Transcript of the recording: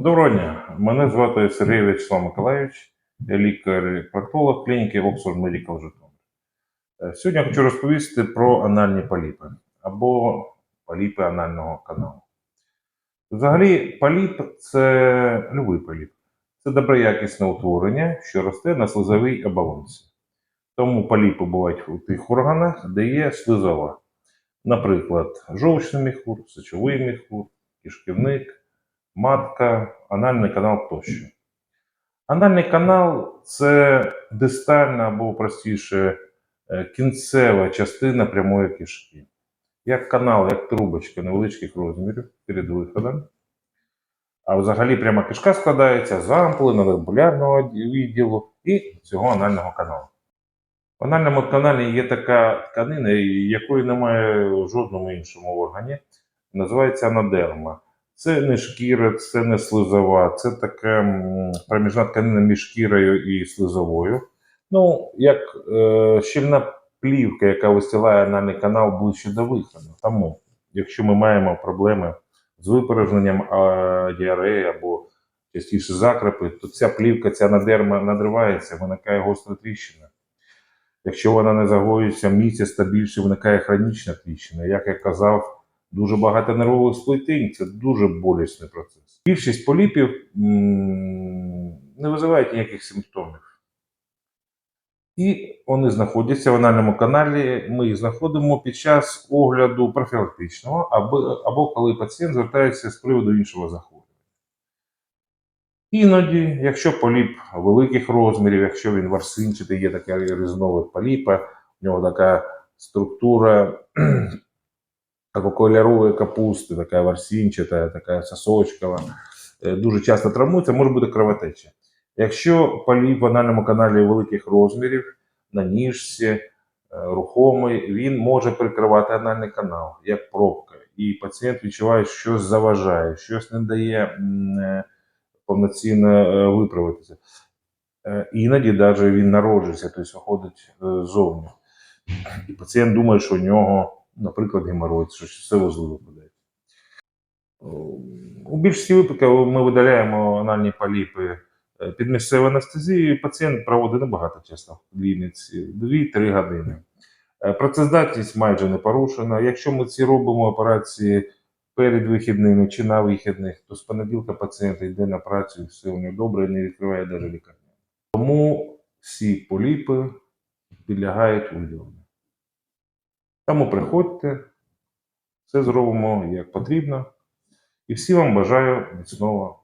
Доброго дня. Мене звати Сергій Вячеслав Миколаївич, я лікар-проктолог клініки Oxford Medical Житомир. Е, Сьогодні я хочу розповісти про анальні поліпи або поліпи анального каналу. Взагалі, поліп це любий поліп. Це доброякісне утворення, що росте на слизовій оболонці. Тому поліпи бувають у тих органах, де є слизова. Наприклад, жовчний міхур, сечовий міхур, кишківник матка, анальний канал тощо. Анальний канал це дистальна або простіше е, кінцева частина прямої кишки. Як канал, як трубочка невеличких розмірів перед виходом. А взагалі пряма кишка складається з ампули, надамбулярного відділу і цього анального каналу. В анальному каналі є така тканина, якої немає в жодному іншому органі. Називається анадерма. Це не шкіра, це не слизова, це така проміжна тканина між шкірою і слизовою. Ну, як е, щільна плівка, яка вистилає анальний канал ближче до виходу. Тому, якщо ми маємо проблеми з випорожненням діареї або частіше закрепи, то ця плівка, ця надерма надривається, виникає гостра тріщина. Якщо вона не загоюється місяць та більше, виникає хронічна тріщина. Як я казав, дуже багато нервових сплетень це дуже болісний процес. Більшість поліпів не визивають ніяких симптомів. І вони знаходяться в анальному каналі. Ми їх знаходимо під час огляду профілактичного або, або коли пацієнт звертається з приводу іншого захворювання. Іноді, якщо поліп великих розмірів, якщо він варсинчатий, є таке різновид поліпа, в нього така структура або кольорової капусти, така ворсінчата, така сосочкова, е, дуже часто травмується, може бути кровотеча. Якщо поліп в анальному каналі великих розмірів, на ніжці, е, рухомий, він може прикривати анальний канал, як пробка. І пацієнт відчуває, що щось заважає, щось не дає е, повноцінно виправитися. Іноді навіть він народжується, тобто виходить ззовні. І пацієнт думає, що у нього, наприклад, геморрой, що все вузли випадають. У більшості випадків ми видаляємо анальні поліпи е, під місцевою анестезією. Пацієнт проводить небагато часу в клініці, 2-3 години. Е, Працездатність майже не порушена. Якщо ми ці робимо операції перед вихідними чи на вихідних, то з понеділка пацієнт йде на працю, і все у нього добре і не відкриває навіть лікарню. Тому всі поліпи підлягають видаленню. Тому приходьте, все зробимо як потрібно. І всім вам бажаю міцного